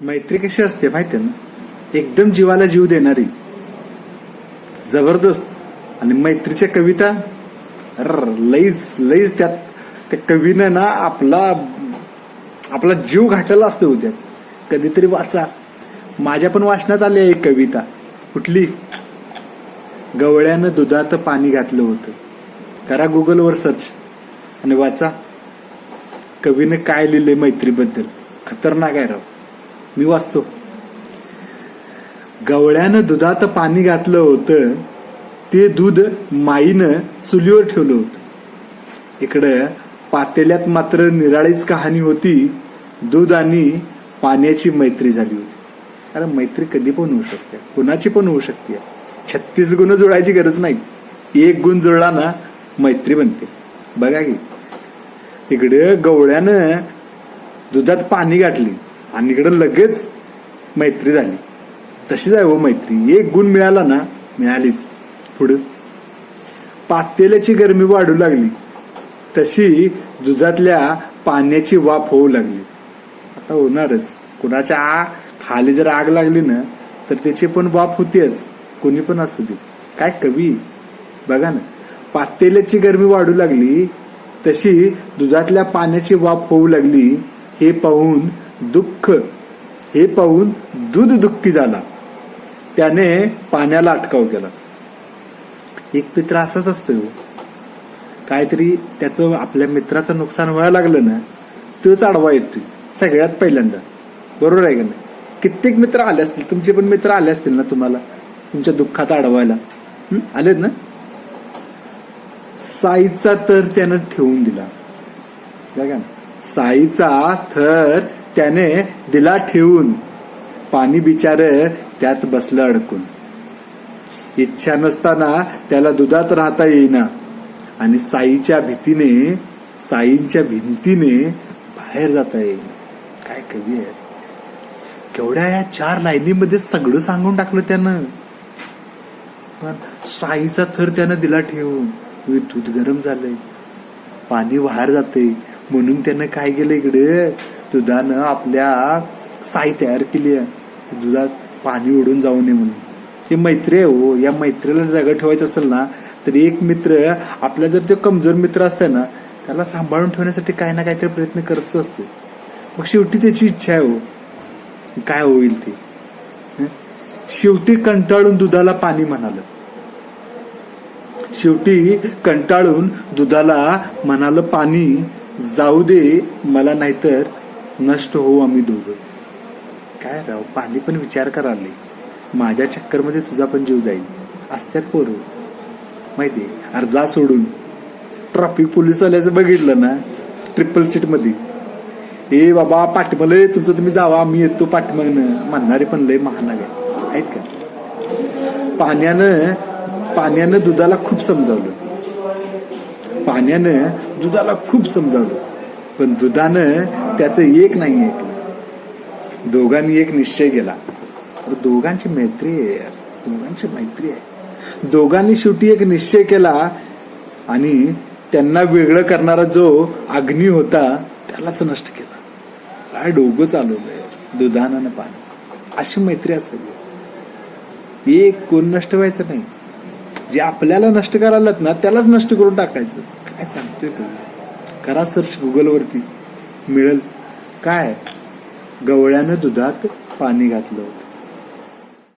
मैत्री कशी असते माहिती ना? एकदम जीवाला जीव देणारी. जबरदस्त. आणि मैत्रीच्या कविता? लईच लईच त्यात. त्या कवीनं ना आपला आपला जीव घाटला असतो उद्या. कधीतरी वाचा. माझ्या पण वाचनात आली आहे एक कविता. कुठली? गवळ्यानं दुधात पाणी घातलं होतं. करा गुगलवर सर्च आणि वाचा. कवीनं काय लिहिले मैत्रीबद्दल? खतरनाक आहे राव. मी वाचतो. गवळ्यानं दुधात पाणी घातलं होतं. ते दूध माईनं चुलीवर ठेवलं होतं. इकडं पातेल्यात मात्र निराळीच कहाणी होती. दूध आणि पाण्याची मैत्री झाली होती. अरे मैत्री कधी पण होऊ शकते. कुणाची पण होऊ शकते. छत्तीस गुण जुळायची गरज नाही. एक गुण जुळला ना मैत्री बनते. बघा की. इकडं गवळ्यानं दुधात पाणी गाठली आणि इकडं लगेच मैत्री झाली. तशीच आहे व मैत्री. एक गुण मिळाला ना मिळालीच. पुढं? पातेल्याची गरमी वाढू लागली. तशी दुधातल्या पाण्याची वाफ होऊ लागली. आता होणारच. कुणाच्या आ खाली जर आग लागली ना तर त्याची पण वाफ होतेच. कोणी पण असू दे. काय कवी? बघा ना. पातेल्याची गरमी वाढू लागली तशी दुधातल्या पाण्याची वाफ होऊ लागली हे पाहून दुःख. हे पाहून दूध दुःखी झाला. त्याने पाण्याला अटकाव केला. एक मित्र असाच असतो हो. काहीतरी त्याचं आपल्या मित्राचं नुकसान व्हायला लागलं ना तोच आडवा येतोय सगळ्यात पहिल्यांदा. बरोबर आहे का नाही? कित्येक मित्र आले असतील तुमचे पण मित्र आले असतील ना तुम्हाला तुमच्या दुःखात अडवायला आले आलेत ना? साईचा तर त्यानं ठेवून दिला. साईचा थर त्याने दिला ठेवून. पाणी बिचार त्यात बसलं अडकून. इच्छा नसताना त्याला दुधात राहता येईना. आणि साईच्या भीतीने साईंच्या भिंतीने बाहेर जाता येईल काय कवी आहे केवढ्या या चार लाईनीमध्ये सगळं सांगून टाकलं त्यानं. पण साईचा थर त्यानं दिला ठेवून. दूध गरम झालंय. पाणी बाहेर जाते म्हणून त्यानं काय केलं इकडे? दुधानं आपल्या साई तयार केली आहे. दुधात पाणी उडून जाऊ नये म्हणून. हे मैत्री आहे हो. या मैत्रीला जागा ठेवायचं असेल ना तर एक मित्र आपला जर तो कमजोर मित्र असतं ना त्याला सांभाळून ठेवण्यासाठी काही ना काहीतरी प्रयत्न करतच असतो. मग शेवटी त्याची इच्छा आहे हो. काय होईल ते? शेवटी कंटाळून दुधाला पाणी म्हणाल. शेवटी कंटाळून दुधाला म्हणाल पाणी जाऊ दे मला नाहीतर नष्ट होऊ आम्ही दोघं. काय राव पाणी पण विचार कराले माझ्या चक्करमध्ये तुझा पण जीव जाईल. असत्यात पोरू. माहिती अरे जा सोडून. ट्रॅफिक पोलीस आल्याचं बघितलं ना ट्रिपल सीटमध्ये ए बाबा पाठीमागं तुमचं तुम्ही जावा आम्ही येतो पाठीमागनं. म्हणणारे पण लय महानाग आहेत का? पाण्यानं पाण्यानं दुधाला खूप समजावलं. पाण्यानं दुधाला खूप समजावलं. पण दुधानं त्याचं एक नाही ऐकलं दोघांनी एक निश्चय केला. दोघांची मैत्री आहे यार. दोघांची मैत्री आहे. दोघांनी शेवटी एक निश्चय केला आणि त्यांना वेगळं करणारा जो अग्नी होता त्यालाच नष्ट केला. काय डोगं चालवलं यार. दुधानं पाणी. अशी मैत्री असावी एक कोण नष्ट व्हायचं नाही. जे आपल्याला नष्ट करायलात ना त्यालाच नष्ट करून टाकायचं. काय सांगतोय तुम्ही करा सर्च गुगलवरती. मिळेल. काय? गवळ्यानं दुधात पाणी घातलं होतं.